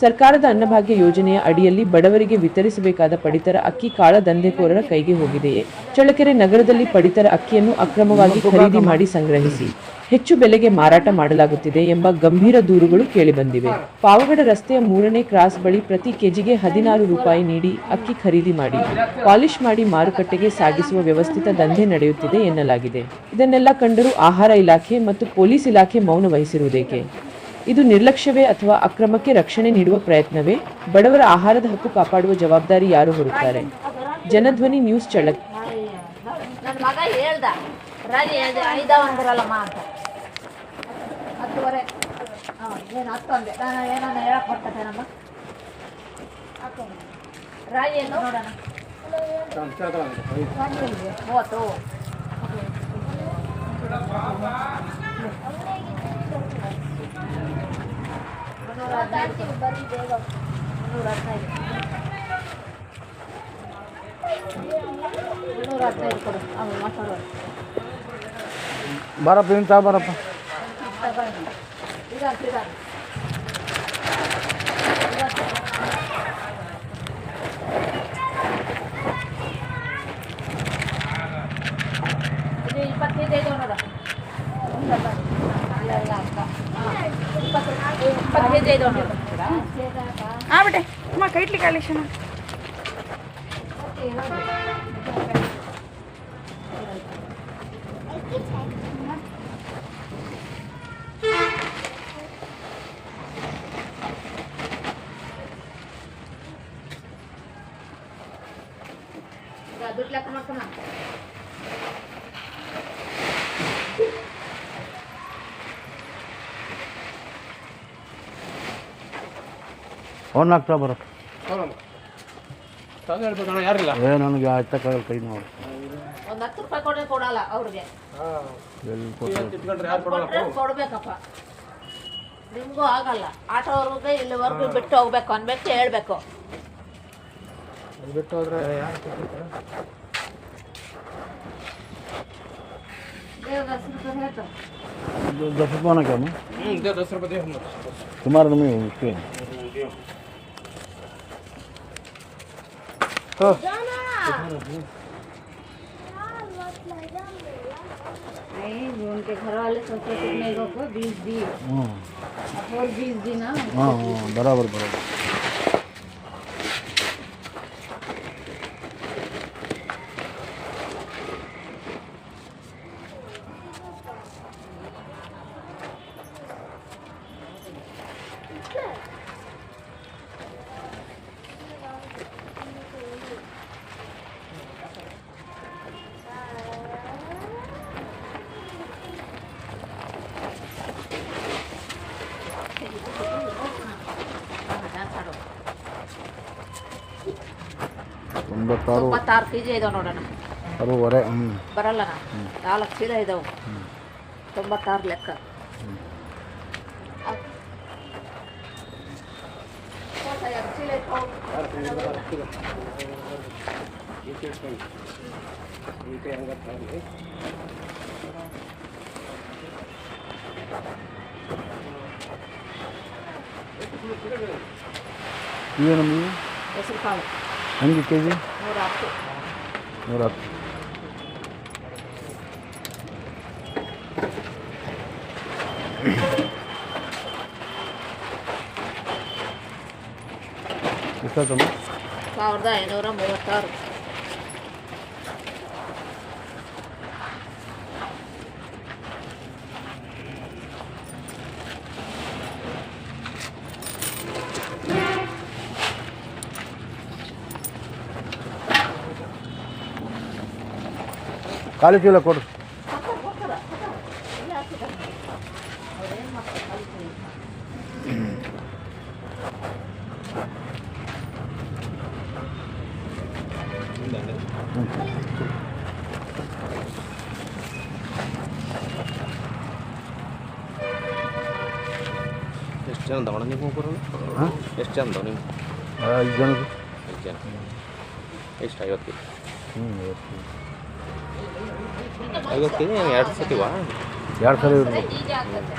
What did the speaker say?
ಸರ್ಕಾರದ ಅನ್ನಭಾಗ್ಯ ಯೋಜನೆಯ ಅಡಿಯಲ್ಲಿ ಬಡವರಿಗೆ ವಿತರಿಸಬೇಕಾದ ಪಡಿತರ ಅಕ್ಕಿ ಕಾಳ ದಂಧೆಕೋರರ ಕೈಗೆ ಹೋಗಿದೆಯೇ ಚಳ್ಳಕೆರೆ ನಗರದಲ್ಲಿ ಪಡಿತರ ಅಕ್ಕಿಯನ್ನು ಅಕ್ರಮವಾಗಿ ಖರೀದಿ ಮಾಡಿ ಸಂಗ್ರಹಿಸಿ. ಹೆಚ್ಚು ಬೆಲೆಗೆ ಮಾರಾಟ ಮಾಡಲಾಗುತ್ತಿದೆ ಎಂಬ ಗಂಭೀರ ದೂರುಗಳು ಕೇಳಿಬಂದಿವೆ ಪಾವಗಡ ರಸ್ತೆಯ ಮೂರನೇ ಕ್ರಾಸ್ ಬಳಿ ಪ್ರತಿ ಕೆಜಿಗೆ ಹದಿನಾರು ರೂಪಾಯಿ ನೀಡಿ ಅಕ್ಕಿ ಖರೀದಿ ಮಾಡಿ, ಪಾಲಿಶ್ ಮಾಡಿ ಮಾರುಕಟ್ಟೆಗೆ ಸಾಗಿಸುವ ವ್ಯವಸ್ಥಿತ ದಂಧೆ ನಡೆಯುತ್ತಿದೆ ಎನ್ನಲಾಗಿದೆ. ಇದನ್ನೆಲ್ಲ ಕಂಡರೂ ಆಹಾರ ಇಲಾಖೆ ಮತ್ತು ಪೊಲೀಸ್ ಇಲಾಖೆ ಮೌನ ವಹಿಸಿರುವುದೇಕೆ? ಇದು ನಿರ್ಲಕ್ಷ್ಯವೇ ಅಥವಾ ಅಕ್ರಮಕ್ಕೆ ರಕ್ಷಣೆ ನೀಡುವ ಪ್ರಯತ್ನವೇ? ಬಡವರ ಆಹಾರದ ಹಕ್ಕು ಕಾಪಾಡುವ ಜವಾಬ್ದಾರಿ ಯಾರು ಹೊರುತ್ತಾರೆ? ಜನಧ್ವನಿ ನ್ಯೂಸ್ ಚಳ್ಳಕ್. ನನ್ನ ಏನು ನೋಡೋಣ ಬೇಗ ಮುನ್ನೂರ ಹದಿನೈದು ಮುನ್ನೂರ ಹದಿನೈದು ಕೊಡು ಅವು ಮಾತಾಡುವ ಬಾರಪ್ಪ. ಇಂತ ಬಾರಪ್ಪ ಇದಾಗ್ತದೆ ಇದಾಗ್ತದೆ ಇದು ಇಪ್ಪತ್ತೈದು ಐದು ನೋಡ ಇಪ್ಪತ್ತೈದು ಐದು ನೋಡು ಆ ಬಿಟ್ಟೆ ಅಮ್ಮ ಕೈ ಇಡ್ಲಿ ಕಳಿಸೋಣ ದುಡ್ಡು ಲೆಕ್ಕ ಮಾಡ್ಕೊಣ ಫೋನ್ ಆಗ್ತಾ ಯಾರಿಲ್ಲ? ಏ ನನಗೆ ಆಯ್ತಕ್ಕಾಗಲ್ಲ ಕೈ ನೋಡು ಒಂದು ಹತ್ತು ರೂಪಾಯಿ ಕೊಡೇ ಕೊಡಲ್ಲ ಅವ್ರಿಗೆ. ಎಲ್ಲಿ ಕೊಟ್ಟು ಇಟ್ಕೊಂಡ್ರೆ ಯಾರು ಕೊಡಲ್ಲ ಕೊಟ್ರೆ ಕೊಡ್ಬೇಕಪ್ಪ. ನಿಮಗೂ ಆಗಲ್ಲ. ಆಟೋವ್ರಿಗೆ ಇಲ್ಲಿವರೆಗೂ ಬಿಟ್ಟು ಹೋಗ್ಬೇಕು ಅನ್ಬೇಕು ಹೇಳ್ಬೇಕು. ಬಿಟ್ಟು ಹೋದ್ರೆ ದಸ್ ರೂಪಾಯಿ ಸುಮಾರು ನಮಗೆ घर वाले सोचे को बीस दी और बीस दी ना हाँ बराबर बराबर। ಒಂಬತ್ತಾರು ತೊಂಬತ್ತಾರು ಕೆ ಜಿ ಇದಾವೆ ನೋಡೋಣ. ಅರುವರೆ ಹ್ಞೂ ಬರಲ್ಲ ನಾಲ್ಕು ಚೀಲ ಇದಾವೆ ತೊಂಬತ್ತಾರು ಲೆಕ್ಕ. ಚೀಲ ಇಟ್ಕೊಂಡು ಏನು ನಮಗೆ ಹೆಸರು ಕಾಳು ಹಂಗೆ ಕೆ ಜಿ ನೂರ ಹತ್ತು ನೂರ ಹತ್ತು ಎಷ್ಟಾಯ್ತಮ್ಮ ಸಾವಿರದ ಐನೂರ ಮೂವತ್ತಾರು ಖಾಲಿ ಚೀಲ ಕೊಡು ಎಷ್ಟು ಜನ ಅದಾವಣ್ಣ ನಿಮ್ಮ ಹೋಗೋರು ಹಾಂ ಎಷ್ಟು ಜನ ಅದಾವ ನಿಮ್ಮ ಐದು ಜನಕ್ಕೆ ಐದು ಜನ ಎಷ್ಟು ಐವತ್ತು ಹ್ಞೂ ಐವತ್ತು. ಐವತ್ತು ಎರಡು ಸತಿವಾ ಎರಡು ಸಲ ಈಜಿ ಆಗ್ತದೆ.